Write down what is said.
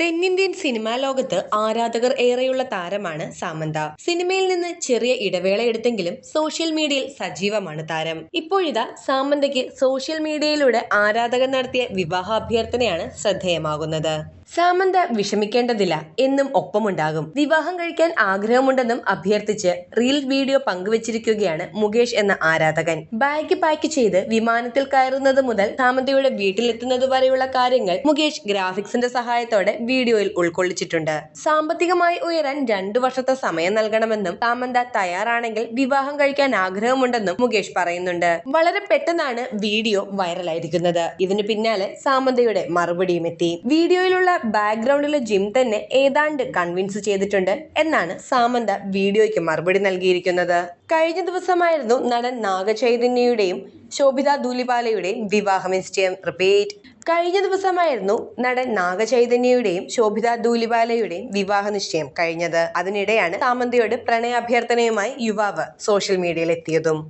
തെന്നിന്ത്യൻ സിനിമാ ലോകത്ത് ആരാധകർ ഏറെയുള്ള താരമാണ് സാമന്ത. സിനിമയിൽ നിന്ന് ചെറിയ ഇടവേള എടുത്തെങ്കിലും സോഷ്യൽ മീഡിയയിൽ സജീവമാണ് താരം. ഇപ്പോഴിതാ സാമന്തയ്ക്ക് സോഷ്യൽ മീഡിയയിലൂടെ ആരാധകർ നടത്തിയ വിവാഹ അഭ്യർത്ഥനയാണ് ശ്രദ്ധേയമാകുന്നത്. സാമന്ത വിഷമിക്കേണ്ടതില്ല എന്നും ഒപ്പമുണ്ടാകും. വിവാഹം കഴിക്കാൻ ആഗ്രഹമുണ്ടെന്നും അഭ്യർത്ഥിച്ച് റീൽ വീഡിയോ പങ്കുവച്ചിരിക്കുകയാണ് മുകേഷ് എന്ന ആരാധകൻ. ബാഗ് പാക്ക് ചെയ്ത് വിമാനത്തിൽ കയറുന്നത് മുതൽ സാമന്തയുടെ വീട്ടിലെത്തുന്നത് വരെയുള്ള കാര്യങ്ങൾ മുകേഷ് ഗ്രാഫിക്സിന്റെ സഹായത്തോടെ വീഡിയോയിൽ ഉൾക്കൊള്ളിച്ചിട്ടുണ്ട്. സാമ്പത്തികമായി ഉയരാൻ രണ്ടു വർഷത്തെ സമയം നൽകണമെന്നും സാമന്ത തയ്യാറാണെങ്കിൽ വിവാഹം കഴിക്കാൻ ആഗ്രഹമുണ്ടെന്നും മുകേഷ് പറയുന്നുണ്ട്. വളരെ പെട്ടെന്നാണ് വീഡിയോ വൈറലായിരിക്കുന്നത്. ഇതിനു പിന്നാലെ സാമന്തയുടെ മറുപടിയും എത്തി. വീഡിയോയിലുള്ള ബാക്ക്ഗ്രൗണ്ടിലെ ജിം തന്നെ ഏതാണ്ട് കൺവിൻസ് ചെയ്തിട്ടുണ്ട് എന്നാണ് സാമന്ത വീഡിയോയ്ക്ക് മറുപടി നൽകിയിരിക്കുന്നത്. കഴിഞ്ഞ ദിവസമായിരുന്നു നടൻ നാഗചൈതന്യയുടെയും ശോഭിത ദൂലിപാലയുടെയും വിവാഹം നിശ്ചയം. റിപ്പീറ്റ്. കഴിഞ്ഞ ദിവസമായിരുന്നു നടൻ നാഗചൈതന്യയുടെയും ശോഭിത ദൂലിബാലയുടെയും വിവാഹ നിശ്ചയം കഴിഞ്ഞത്. അതിനിടെയാണ് സാമന്തയോട് പ്രണയാഭ്യർത്ഥനയുമായി യുവാവ് സോഷ്യൽ മീഡിയയിൽ എത്തിയതും.